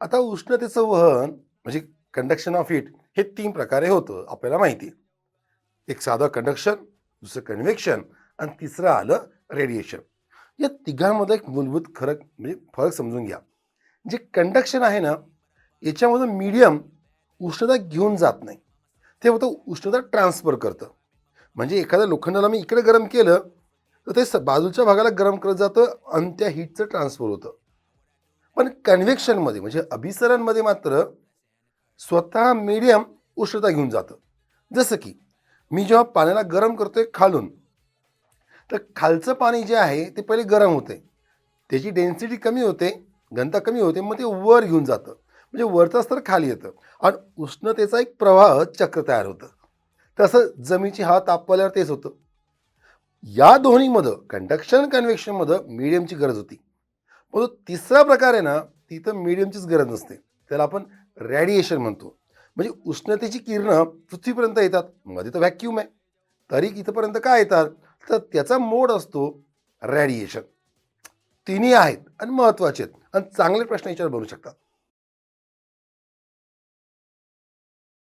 आता उष्णतेचं वहन म्हणजे कंडक्शन ऑफ हीट हे तीन प्रकारे होतं आपल्याला माहिती. आहे एक साधं कंडक्शन दुसरं कन्व्हेक्शन आणि तिसरं आलं रेडिएशन या तिघांमध्ये एक मूलभूत फरक म्हणजे फरक समजून घ्या. जे कंडक्शन आहे ना याच्यामधून मीडियम उष्णता घेऊन जात नाही. ते फक्त उष्णता ट्रान्सफर करतं. म्हणजे एखाद्या लोखंडाला मी इकडे गरम केलं तर ते स- बाजूच्या भागाला गरम करत जातं आणि त्या हीटचं ट्रान्सफर होतं. पण कन्व्हेक्शनमध्ये म्हणजे अभिसरणमध्ये मात्र स्वतः मीडियम उष्णता घेऊन जातं. जसं की मी जेव्हा पाण्याला गरम करतोय खालून तर खालचं पाणी जे आहे ते पहिले गरम होते. त्याची डेन्सिटी कमी होते घनता कमी होते मग ते वर घेऊन जातं. म्हणजे वरचं स्तर खाली येतं. आणि उष्णतेचा एक प्रवाह चक्र तयार होतं. तसं जमिनीची हवा तापवल्यावर तेच होतं. या दोन्हीमध्ये कंडक्शन कन्व्हेक्शनमध्ये मीडियमची गरज होती. पण तो तिसरा प्रकार आहे ना तिथं मीडियमचीच गरज नसते. त्याला आपण रॅडिएशन म्हणतो. म्हणजे उष्णतेची किरणं पृथ्वीपर्यंत येतात. मध्ये तर व्हॅक्यूम आहे. तरी इथंपर्यंत काय येतात? तर त्याचा मोड असतो रॅडिएशन तिन्ही आहेत आणि महत्त्वाचे आहेत. आणि चांगले प्रश्न याच्यावर बनू शकतात.